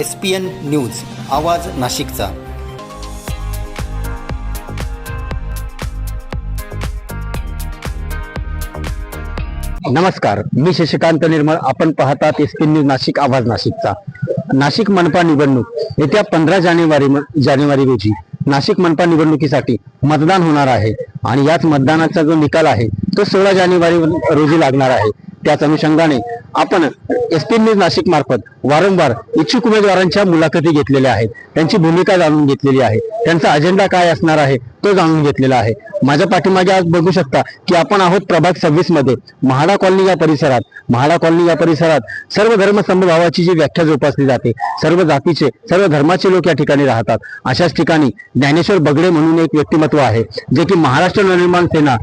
S P N news आवाज नाशिकचा. नमस्कार मी शशिकांत निर्मळ. आपण पाहतात एस पी न्यूज नाशिक आवाज नाशिकचा. नाशिक मनपा निवडणूक येत्या पंधरा जानेवारी जानेवारी रोजी नाशिक मनपा निवडणुकीसाठी मतदान होणार आहे. आणि याच मतदानाचा जो निकाल आहे तो सोळा जानेवारी रोजी लागणार आहे. त्याच अनुषंगाने आपण एस पी न्यूज नाशिक मार्फत वारंवार इच्छुक उमेदवारांच्या मुलाखती घेतलेल्या आहेत. त्यांची भूमिका जाणून घेतलेली आहे. त्यांचा अजेंडा काय असणार आहे तो जाणून घेतलेला आहे. माझ्या पाठीमागे आज बघू शकता की आपण आहोत प्रभाग सव्वीसमध्ये. महाडा कॉलनी या परिसरात महाडा कॉलनी या परिसरात सर्व धर्म समभावाची जी व्याख्या जोपासली जाते सर्व जातीचे सर्व धर्माचे लोक या ठिकाणी राहतात. अशाच ठिकाणी ज्ञानेश्वर बगडे म्हणून एक व्यक्तिमत्व आहे जे की महाराष्ट्र नवनिर्माण सेना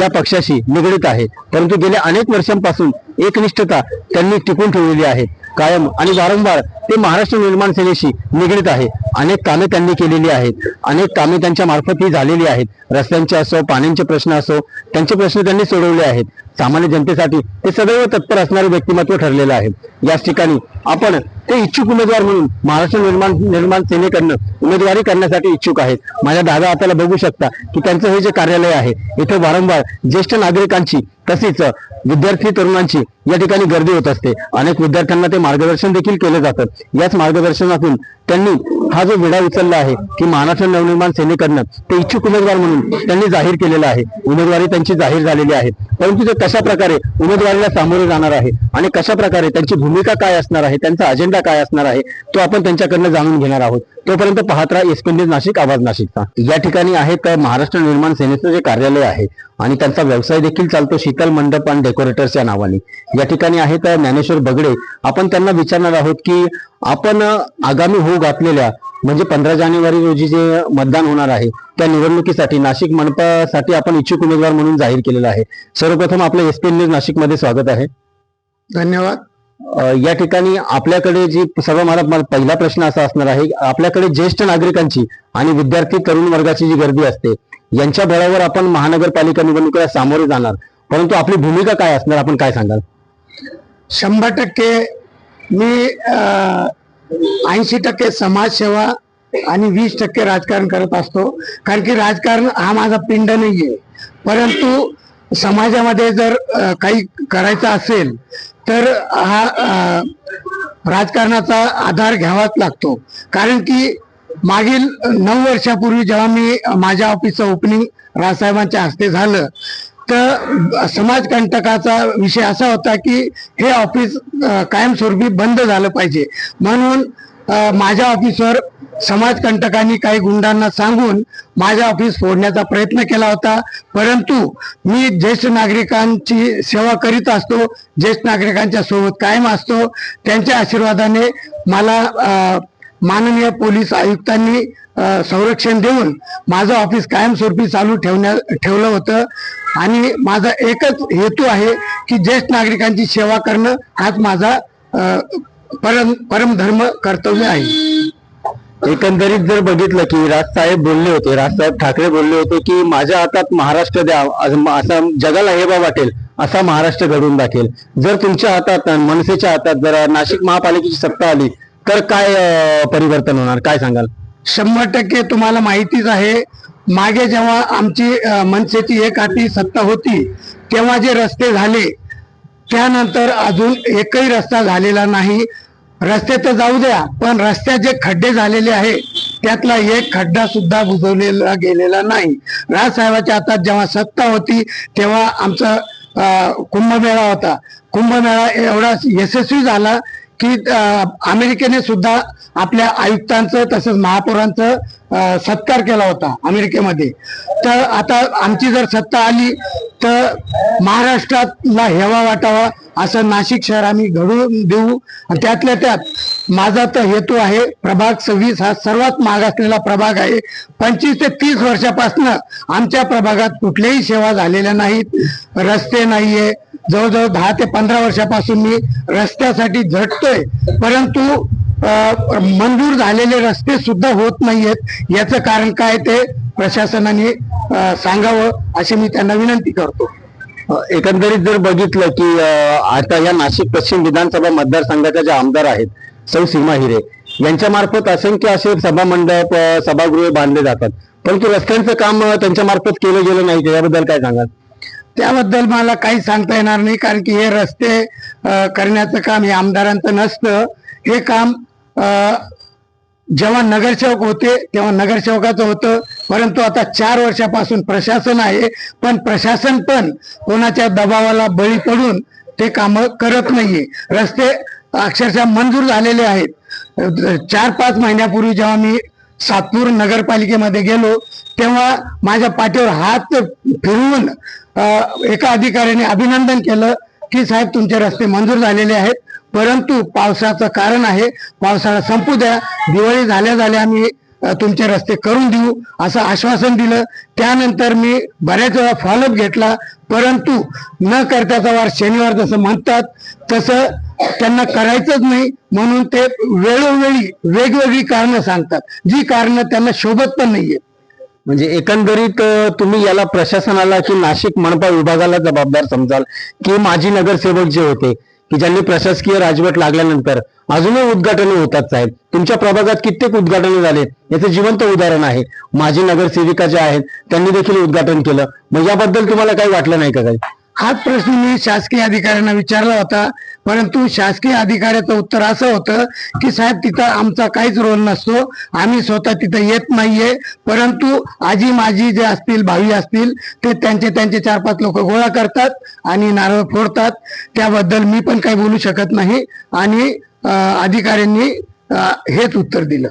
या पक्षाशी निगडीत आहे. परंतु गेल्या अनेक वर्षांपासून एकनिष्ठता त्यांनी टिकून ठेवलेली आहे. कायम आणि वारंवार ते महाराष्ट्र निर्माण सेनेशी निगडीत आहे. अनेक कामे त्यांनी केलेली आहेत. अनेक कामे त्यांच्या मार्फत ही झालेली आहेत. रस्त्यांचे असो पाण्याचे प्रश्न असो त्यांचे प्रश्न त्यांनी सोडवले आहेत. सामान्य जनतेसाठी ते सदैव तत्पर असणारे व्यक्तिमत्व ठरलेलं आहे. याच ठिकाणी आपण ते इच्छुक उमेदवार म्हणून महाराष्ट्र निर्माण निर्माण सेनेकडनं उमेदवारी करण्यासाठी इच्छुक आहेत. माझ्या डाव्या हाताला बघू शकता की त्यांचं हे जे कार्यालय आहे इथे वारंवार ज्येष्ठ नागरिकांची तसेच विद्यार्थी तरुणांची या ठिकाणी गर्दी होत असते. अनेक विद्यार्थ्यांना ते मार्गदर्शन देखील केलं जातं. याच मार्गदर्शनातून त्यांनी हा जो विडा उचलला आहे की महाराष्ट्र नवनिर्माण सेनेकडनं ते इच्छुक उमेदवार म्हणून त्यांनी जाहीर केलेला आहे. उमेदवारी त्यांची जाहीर झालेली आहे. परंतु ते कशा प्रकारे उमेदवारीला सामोरे जाणार आहे आणि कशा प्रकारे त्यांची भूमिका काय असणार आहे त्यांचा अजेंडा काय असणार आहे तो आपण त्यांच्याकडनं जाणून घेणार आहोत. तोपर्यंत पाहत राहा एसपीएन नाशिक आवाज नाशिकचा. या ठिकाणी आहेत महाराष्ट्र निर्माण सेनेचं जे कार्यालय आहे आणि त्यांचा व्यवसाय देखील चालतो शीतल मंडप आणि डेकोरेटर्स या नावाने. या ठिकाणी आहेत ज्ञानेश्वर बगडे. आपण त्यांना विचारणार आहोत की आपण आगामी होऊ घातलेल्या म्हणजे पंधरा जानेवारी रोजी जे मतदान होणार आहे त्या निवडणुकीसाठी नाशिक मनपासाठी आपण इच्छुक उमेदवार म्हणून जाहीर केलेला आहे. सर्वप्रथम आपलं एसपीएन न्यूज नाशिकमध्ये स्वागत आहे. धन्यवाद. या ठिकाणी आपल्याकडे जी सर्व मला पहिला प्रश्न असा असणार आहे आपल्याकडे ज्येष्ठ नागरिकांची आणि विद्यार्थी तरुण वर्गाची जी गर्दी असते यांच्या बळावर आपण महानगरपालिका निवडणुकीला सामोरे जाणार. परंतु आपली भूमिका काय असणार? आपण काय सांगाल? शंभर टक्के मी ऐंशी टक्के समाजसेवा आणि वीस टक्के राजकारण करत असतो. कारण की राजकारण हा माझा पिंड नाहीये. परंतु समाजामध्ये जर काही करायचं असेल तर हा राजकारणाचा आधार घ्यावाच लागतो. कारण की मागील नऊ वर्षापूर्वी जेव्हा मी माझ्या ऑफिसचं ओपनिंग राजसाहेबांच्या हस्ते झालं तर समाजकंटकाचा विषय असा होता की हे ऑफिस कायमस्वरूपी बंद झालं पाहिजे. म्हणून माझ्या ऑफिसवर समाजकंटकांनी काही गुंडांना सांगून माझ्या ऑफिस फोडण्याचा प्रयत्न केला होता. परंतु मी ज्येष्ठ नागरिकांची सेवा करीत असतो ज्येष्ठ नागरिकांच्या सोबत कायम असतो. त्यांच्या आशीर्वादाने मला माननीय पोलीस आयुक्तांनी संरक्षण देऊन माझं ऑफिस कायमस्वरूपी चालू ठेवण्या ठेवलं होतं. आणि माझा एकच हेतू आहे की ज्येष्ठ नागरिकांची सेवा करणं. हाच माझा परम परमधर्म कर्तव्य आहे. एकंदरीत जर बघितलं की राजसाहेब बोलले होते राजसाहेब ठाकरे बोलले होते की माझ्या हातात महाराष्ट्र द्या असं असा जगाला हेबा वाटेल असा महाराष्ट्र घडवून दाखेल जर तुमच्या हातात मनसेच्या हातात जर नाशिक महापालिकेची सत्ता आली तर काय परिवर्तन होणार? काय सांगाल? शंभर टक्के तुम्हाला माहितीच आहे मागे जेव्हा आमची मनसेची एक हाती सत्ता होती तेव्हा जे रस्ते झाले त्यानंतर अजून एकही रस्ता झालेला नाही. रस्ते तर जाऊ द्या पण रस्त्यात जे खड्डे झालेले आहे त्यातला एक खड्डा सुद्धा बुजवलेला गेलेला नाही. राजसाहेबाच्या हातात जेव्हा सत्ता होती तेव्हा आमचा कुंभमेळा होता. कुंभमेळा एवढा यशस्वी झाला की अमेरिकेने सुद्धा आपल्या आयुक्तांचं तसंच महापौरांचं सत्कार केला होता अमेरिकेमध्ये. तर आता आमची जर सत्ता आली तर महाराष्ट्रातला हेवा वाटावा असं नाशिक शहर आम्ही घडवून देऊ. आणि त्यातल्या त्यात माझा तर हेतू आहे प्रभाग सव्वीस हा सर्वात मागासलेला प्रभाग आहे. पंचवीस ते तीस वर्षापासून आमच्या प्रभागात कुठल्याही सेवा झालेल्या नाहीत रस्ते नाहीये जवळजवळ दहा ते पंधरा वर्षापासून मी रस्त्यासाठी झटतोय. परंतु मंजूर झालेले रस्ते सुद्धा होत नाहीयेत. याचं कारण काय ते प्रशासनाने सांगावं अशी मी त्यांना विनंती करतो. एकंदरीत जर बघितलं की आता या नाशिक पश्चिम विधानसभा मतदारसंघाच्या ज्या आमदार आहेत सौ सीमा हिरे यांच्या मार्फत असंख्य असे सभा मंडप सभागृह बांधले जातात. परंतु रस्त्यांचं काम त्यांच्या मार्फत केलं गेलं नाही याबद्दल काय सांगाल? त्याबद्दल मला काही सांगता येणार नाही कारण की हे रस्ते करण्याचं काम हे आमदारांचं नसतं. हे काम जेव्हा नगरसेवक होते तेव्हा नगरसेवकाचं होतं. परंतु आता चार वर्षापासून प्रशासन आहे पण प्रशासन पण कोणाच्या दबावाला बळी पडून ते कामं करत नाहीये. रस्ते अक्षरशः मंजूर झालेले आहेत. चार पाच महिन्यापूर्वी जेव्हा मी सातपूर नगरपालिकेमध्ये गेलो तेव्हा माझ्या पाठीवर हात फिरवून एका अधिकाऱ्याने अभिनंदन केलं की साहेब तुमचे रस्ते मंजूर झालेले आहेत परंतु पावसाचं कारण आहे. पावसाळा संपू द्या. दिवाळी झाल्या झाल्या आम्ही तुमचे रस्ते करून देऊ असं आश्वासन दिलं. त्यानंतर मी बऱ्याच वेळा फॉलोअप घेतला. परंतु न करताचा वार शनिवार जसं म्हणतात तसं त्यांना करायचंच नाही. म्हणून ते वेळोवेळी वेगवेगळी कारणं सांगतात. जी कारणं त्यांना शोभत पण नाहीये. म्हणजे एकंदरीत तुम्ही याला प्रशासनाला की नाशिक मनपा विभागाला जबाबदार समजाल की माजी नगरसेवक जे होते की ज्यांनी प्रशासकीय राजवट लागल्यानंतर अजूनही उद्घाटने होतात साहेब. तुमच्या प्रभागात कित्येक उद्घाटने झाले याचं जिवंत उदाहरण आहे. माजी नगरसेविका ज्या आहेत त्यांनी देखील उद्घाटन केलं. मग याबद्दल तुम्हाला काही वाटलं नाही का काही हाच प्रश्न मी शासकीय अधिकाऱ्यांना विचारला होता. परंतु शासकीय अधिकाऱ्याचं उत्तर असं होतं की साहेब तिथं आमचा काहीच रोल नसतो. आम्ही स्वतः तिथं येत नाहीये. परंतु आजी माजी जे असतील भावी असतील ते त्यांचे त्यांचे चार पाच लोक गोळा करतात आणि नारळ फोडतात. त्याबद्दल मी पण काही बोलू शकत नाही. आणि अधिकाऱ्यांनी हेच उत्तर दिलं.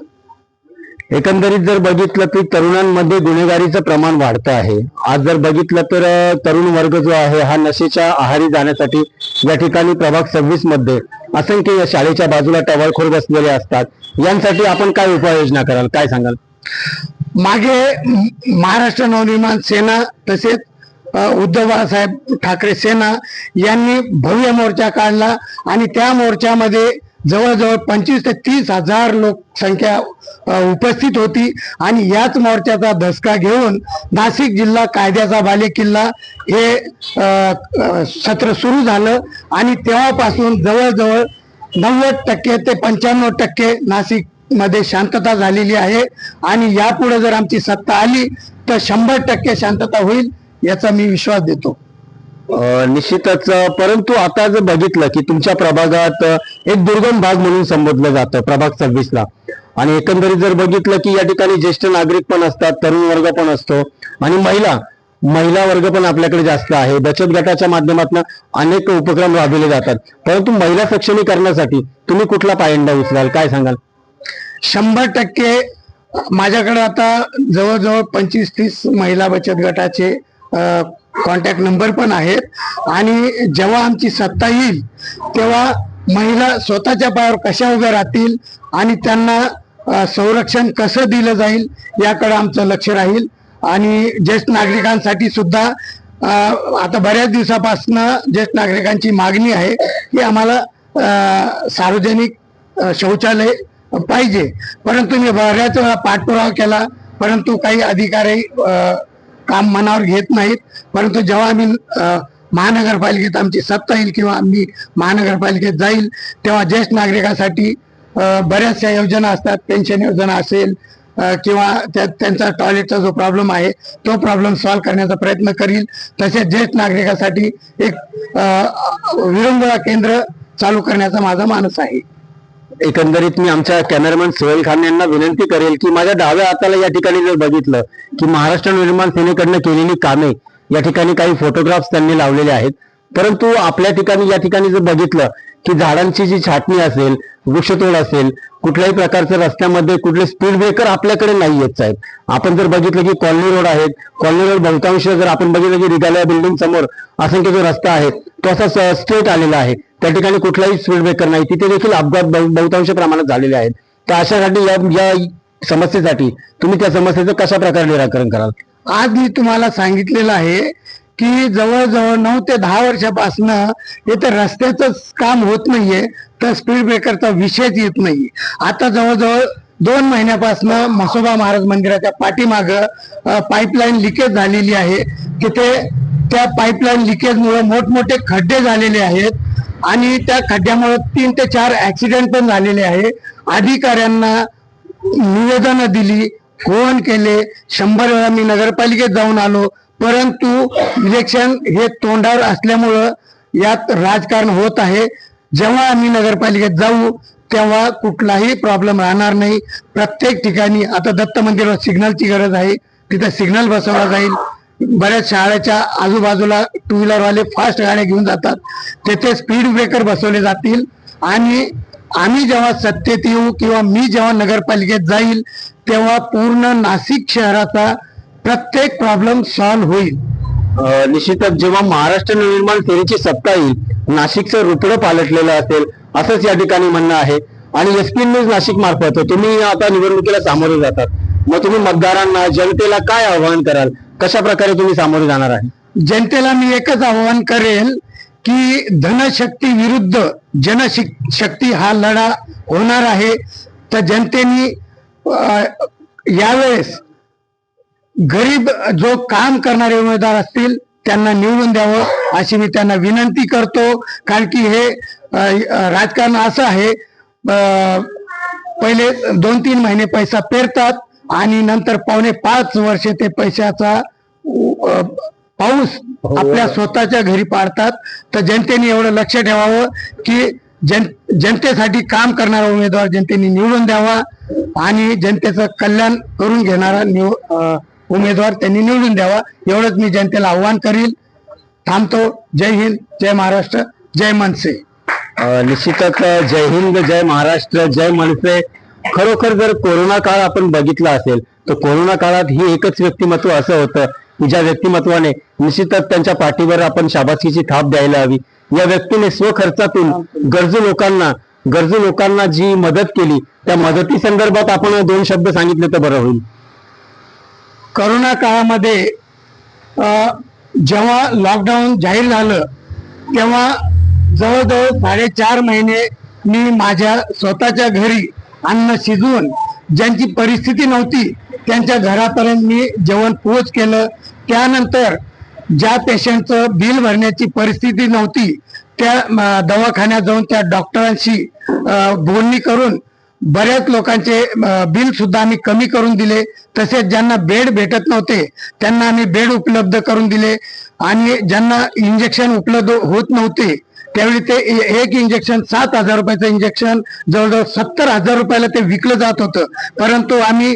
एकंदरीत जर बघितलं की तरुणांमध्ये गुन्हेगारीचं प्रमाण वाढतं आहे. आज जर बघितलं तर तरुण वर्ग जो आहे हा नशेच्या आहारी जाण्यासाठी या ठिकाणी प्रभाग सव्वीसमध्ये असंख्य या शाळेच्या बाजूला टवाळखोर बसलेले असतात. यांसाठी आपण काय उपाययोजना कराल? काय सांगाल? मागे महाराष्ट्र नवनिर्माण सेना तसेच उद्धव बाळासाहेब ठाकरे सेना यांनी भव्य मोर्चा काढला आणि त्या मोर्चामध्ये जवळजवळ पंचवीस ते तीस हजार लोकसंख्या उपस्थित होती आणि याच मोर्चाचा धसका घेऊन नाशिक जिल्हा कायद्याचा बालेकिल्ला हे सत्र सुरू झालं आणि तेव्हापासून जवळजवळ नव्वद टक्के ते पंच्याण्णव टक्के नाशिकमध्ये शांतता झालेली आहे आणि यापुढे जर आमची सत्ता आली तर शंभर टक्के शांतता होईल याचा मी विश्वास देतो. निश्चितच परंतु आता जर बघितलं की तुमच्या प्रभागात एक दुर्गम भाग म्हणून संबोधलं जातं प्रभाग सव्वीसला. आणि एकंदरीत जर बघितलं की या ठिकाणी ज्येष्ठ नागरिक पण असतात तरुण वर्ग पण असतो आणि महिला महिला वर्ग पण आपल्याकडे जास्त आहे. बचत गटाच्या माध्यमातून अनेक उपक्रम राबवले जातात. परंतु महिला सक्षमीकरणासाठी तुम्ही कुठला पायंडा उचलाल? काय सांगाल? शंभर टक्के माझ्याकडे आता जवळजवळ पंचवीस तीस महिला बचत गटाचे कॉन्टॅक्ट नंबर पण आहेत. आणि जेव्हा आमची सत्ता येईल तेव्हा महिला स्वतःच्या पायावर कशा उभ्या राहतील आणि त्यांना संरक्षण कसं दिलं जाईल याकडे आमचं लक्ष राहील. आणि ज्येष्ठ नागरिकांसाठी सुद्धा आता बऱ्याच दिवसापासून ज्येष्ठ नागरिकांची मागणी आहे की आम्हाला सार्वजनिक शौचालय पाहिजे. परंतु मी बऱ्याच वेळा पाठपुरावा केला परंतु काही अधिकारी काम मनावर घेत नाहीत. परंतु जेव्हा आम्ही महानगरपालिकेत आमची सत्ता येईल किंवा आम्ही महानगरपालिकेत जाईल तेव्हा ज्येष्ठ नागरिकांसाठी बऱ्याचशा योजना असतात. पेन्शन योजना असेल किंवा त्या त्यांचा टॉयलेटचा जो प्रॉब्लेम आहे तो प्रॉब्लेम सॉल्व्ह करण्याचा प्रयत्न करील. तसेच ज्येष्ठ नागरिकांसाठी एक विरंगुळा केंद्र चालू करण्याचा माझा मानस आहे. एकंदरीत मी आमच्या कॅमेरामॅन सोहेल खान यांना विनंती करेल की माझ्या डाव्या हाताला या ठिकाणी जर बघितलं की महाराष्ट्र निर्माण सेनेकडनं केलेली कामे या ठिकाणी काही फोटोग्राफ्स त्यांनी लावलेले आहेत. परंतु आपल्या ठिकाणी या ठिकाणी जर बघितलं की झाडांची जी छाटणी असेल वृक्षतोड असेल कुठल्याही प्रकारचं रस्त्यामध्ये कुठले स्पीड ब्रेकर आपल्याकडे नाही येत साहेब. आपण जर बघितलं की कॉलनी रोड आहेत कॉलनी रोड बहुतांश जर आपण बघितलं की रिगाल्या बिल्डिंग समोर असंख्य जो रस्ता आहे तो असा स्ट्रेट आलेला आहे. त्या ठिकाणी कुठलाही स्पीड ब्रेकर नाही. तिथे देखील अपघात बहुतांश प्रमाणात झालेले आहेत. तर अशासाठी या या समस्येसाठी तुम्ही त्या समस्येचं कशा प्रकारे निराकरण कराल? आज मी तुम्हाला सांगितलेलं आहे की जवळजवळ नऊ ते दहा वर्षापासून इथं रस्त्याचं काम होत नाहीये तर स्पीड ब्रेकरचा विषयच येत नाही आता जवळजवळ दोन महिन्यापासून म्हसोबा महाराज मंदिराच्या पाठीमाग पाईपलाईन लिकेज झालेली आहे. तिथे त्या पाईपलाईन लिकेजमुळे मोठमोठे खड्डे झालेले आहेत आणि त्या खड्ड्यामुळे तीन ते चार ऍक्सिडेंट पण झालेले आहे. अधिकाऱ्यांना निवेदन दिली फोन केले शंभर वेळा मी नगरपालिकेत जाऊन आलो परंतु इलेक्शन हे तोंडावर असल्यामुळं यात राजकारण होत आहे. जेव्हा आम्ही नगरपालिकेत जाऊ तेव्हा कुठलाही प्रॉब्लेम राहणार नाही. प्रत्येक ठिकाणी आता दत्त मंदिरावर सिग्नलची गरज आहे. तिथे सिग्नल बसवला जाईल. बऱ्याच शाळेच्या आजूबाजूला टू व्हीलरवाले फास्ट गाड्या घेऊन जातात. तेथे स्पीड ब्रेकर बसवले जातील. आणि आम्ही जेव्हा सत्तेत येऊ किंवा मी जेव्हा नगरपालिकेत जाईल तेव्हा पूर्ण नाशिक शहराचा प्रत्येक प्रॉब्लेम सॉल्व्ह होईल. निश्चितच जेव्हा महाराष्ट्र नवनिर्माण सेनेची सत्ता येईल नाशिकचं रुपडं पालटलेलं असेल असंच या ठिकाणी म्हणणं आहे. आणि एसपी न्यूज नाशिक मार्फत तुम्ही आता निवडणुकीला सामोरे जातात. मग तुम्ही मतदारांना जनतेला काय आवाहन कराल? कशा प्रकारे तुम्ही सामोरे जाणार आहे? जनतेला मी एकच आवाहन करेल की धनशक्ती विरुद्ध जनशक्ती शक्ती हा लढा होणार आहे. तर जनतेनी यावेळेस गरीब जो काम करणारे उमेदवार असतील त्यांना निवडून द्यावं अशी मी त्यांना विनंती करतो. कारण की हे राजकारण असं आहे पहिले दोन तीन महिने पैसा पेरतात आणि नंतर पावणे पाच वर्ष ते पैशाचा पाऊस आपल्या स्वतःच्या घरी पाडतात. तर जनतेने एवढं लक्ष ठेवावं की जन जनतेसाठी काम करणारा उमेदवार जनतेने निवडून द्यावा आणि जनतेचं कल्याण करून घेणारा निव उमेदवार त्यांनी निवडून द्यावा. एवढंच मी जनतेला आव्हान करील. थांबतो. जय हिंद जय महाराष्ट्र जय मनसे. निश्चितच जय हिंद जय महाराष्ट्र जय मनसे. खरोखर जर कोरोना काळ आपण बघितला असेल तर कोरोना काळात ही एकच व्यक्तिमत्व असं होतं की ज्या व्यक्तिमत्वाने निश्चितच त्यांच्या पाठीवर आपण शाबासकीची थाप द्यायला हवी. या व्यक्तीने स्वखर्चातून गरजू लोकांना गरजू लोकांना जी मदत केली त्या मदती संदर्भात आपण दोन शब्द सांगितले तर बरं होईल. करोना काळामध्ये जेव्हा लॉकडाऊन जाहीर झालं तेव्हा जवळजवळ साडेचार महिने मी माझ्या स्वतःच्या घरी अन्न शिजवून ज्यांची परिस्थिती नव्हती त्यांच्या घरापर्यंत मी जेवण पोच केलं. त्यानंतर ज्या पेशंटचं बिल भरण्याची परिस्थिती नव्हती त्या दवाखान्यात जाऊन त्या डॉक्टरांशी बोलणी करून बऱ्याच लोकांचे बिल सुद्धा आम्ही कमी करून दिले. तसेच ज्यांना बेड भेटत नव्हते त्यांना आम्ही बेड उपलब्ध करून दिले. आणि ज्यांना इंजेक्शन उपलब्ध होत नव्हते त्यावेळी ते ए- एक इंजेक्शन सात हजार रुपयाचं इंजेक्शन जवळजवळ सत्तर हजार रुपयाला ते विकलं जात होतं. परंतु आम्ही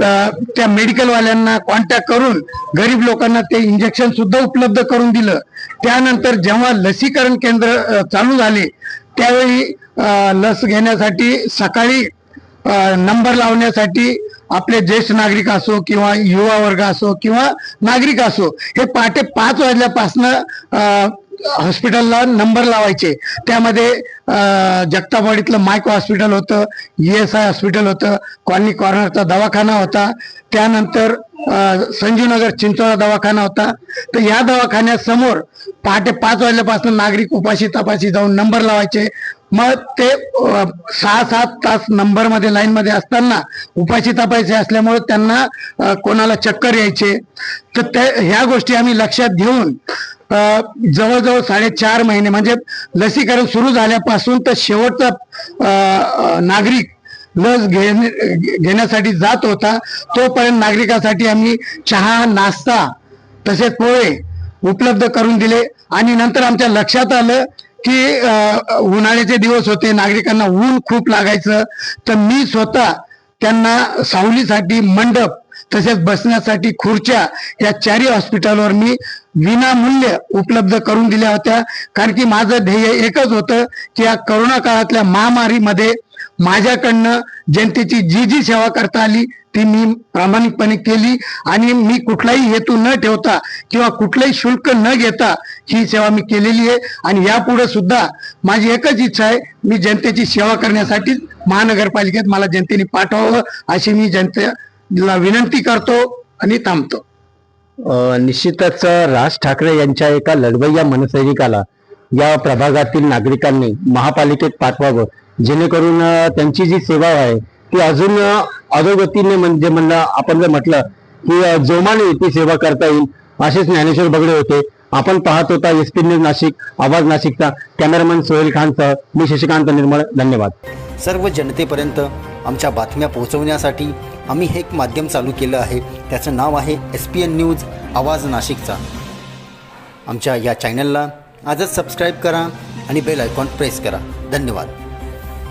त्या मेडिकलवाल्यांना कॉन्टॅक्ट करून गरीब लोकांना ते इंजेक्शन सुद्धा उपलब्ध करून दिलं. त्यानंतर जेव्हा लसीकरण केंद्र चालू झाले त्यावेळी लस घेण्यासाठी सकाळी नंबर लावण्यासाठी आपले ज्येष्ठ नागरिक असो किंवा युवा वर्ग असो किंवा नागरिक असो हे पहाटे पाच वाजल्यापासनं हॉस्पिटलला नंबर लावायचे. त्यामध्ये जगताबाडीतलं मायको हॉस्पिटल होतं ई एस आय हॉस्पिटल होतं कॉलनी कॉर्नरचा दवाखाना होता. त्यानंतर संजीवनगर चिंचोळा दवाखाना होता. तर या दवाखान्यासमोर पहाटे पाच वाजल्यापासून नागरिक उपाशी तपाशी जाऊन नंबर लावायचे. मग ते सहा सात तास नंबरमध्ये लाईन मध्ये असताना उपाशी तपायचे असल्यामुळे त्यांना कोणाला चक्कर यायचे. तर त्या ह्या गोष्टी आम्ही लक्षात घेऊन जवळजवळ साडेचार महिने म्हणजे लसीकरण सुरू झाल्यापासून तर शेवटचा नागरिक लस घेणे घेण्यासाठी जात होता. तोपर्यंत नागरिकासाठी आम्ही चहा नाश्ता तसेच पोहे उपलब्ध करून दिले. आणि नंतर आमच्या लक्षात आलं की उन्हाळ्याचे दिवस होते नागरिकांना ऊन खूप लागायचं. तर मी स्वतः त्यांना सावलीसाठी मंडप तसेच बसण्यासाठी खुर्च्या या चारी हॉस्पिटलवर मी विनामूल्य उपलब्ध करून दिल्या होत्या. कारण की माझं ध्येय एकच होतं की या करोना काळातल्या महामारीमध्ये माझ्याकडनं जनतेची जी जी सेवा करता आली ती मी प्रामाणिकपणे केली. आणि मी कुठलाही हेतू न ठेवता किंवा कुठलंही शुल्क न घेता ही सेवा मी केलेली आहे. आणि यापुढे सुद्धा माझी एकच इच्छा आहे मी जनतेची सेवा करण्यासाठी महानगरपालिकेत मला जनतेने पाठवावं अशी मी जनतेला विनंती करतो आणि थांबतो. निश्चितच राज ठाकरे यांच्या एका लढवय्या मनसैनिकाला या प्रभागातील नागरिकांनी महापालिकेत पाठवावं. जेणेकरून त्यांची जी सेवा आहे ती अजून अधोगतीने म्हणजे म्हणलं आपण जर म्हटलं की जोमाने ती सेवा करता येईल असेच ज्ञानेश्वर बगडे होते. आपण पाहत होता एस पी न्यूज नाशिक आवाज नाशिकचा कॅमेरामॅन सोहेल खानसह मी शशिकांत निर्मळ धन्यवाद. सर्व जनतेपर्यंत आमच्या बातम्या पोहोचवण्यासाठी आम्ही हे एक माध्यम चालू केलं आहे. त्याचं नाव आहे एस पी एन न्यूज आवाज नाशिकचा. आमच्या या चॅनलला आजच सबस्क्राईब करा आणि बेल आयकॉन प्रेस करा. धन्यवाद.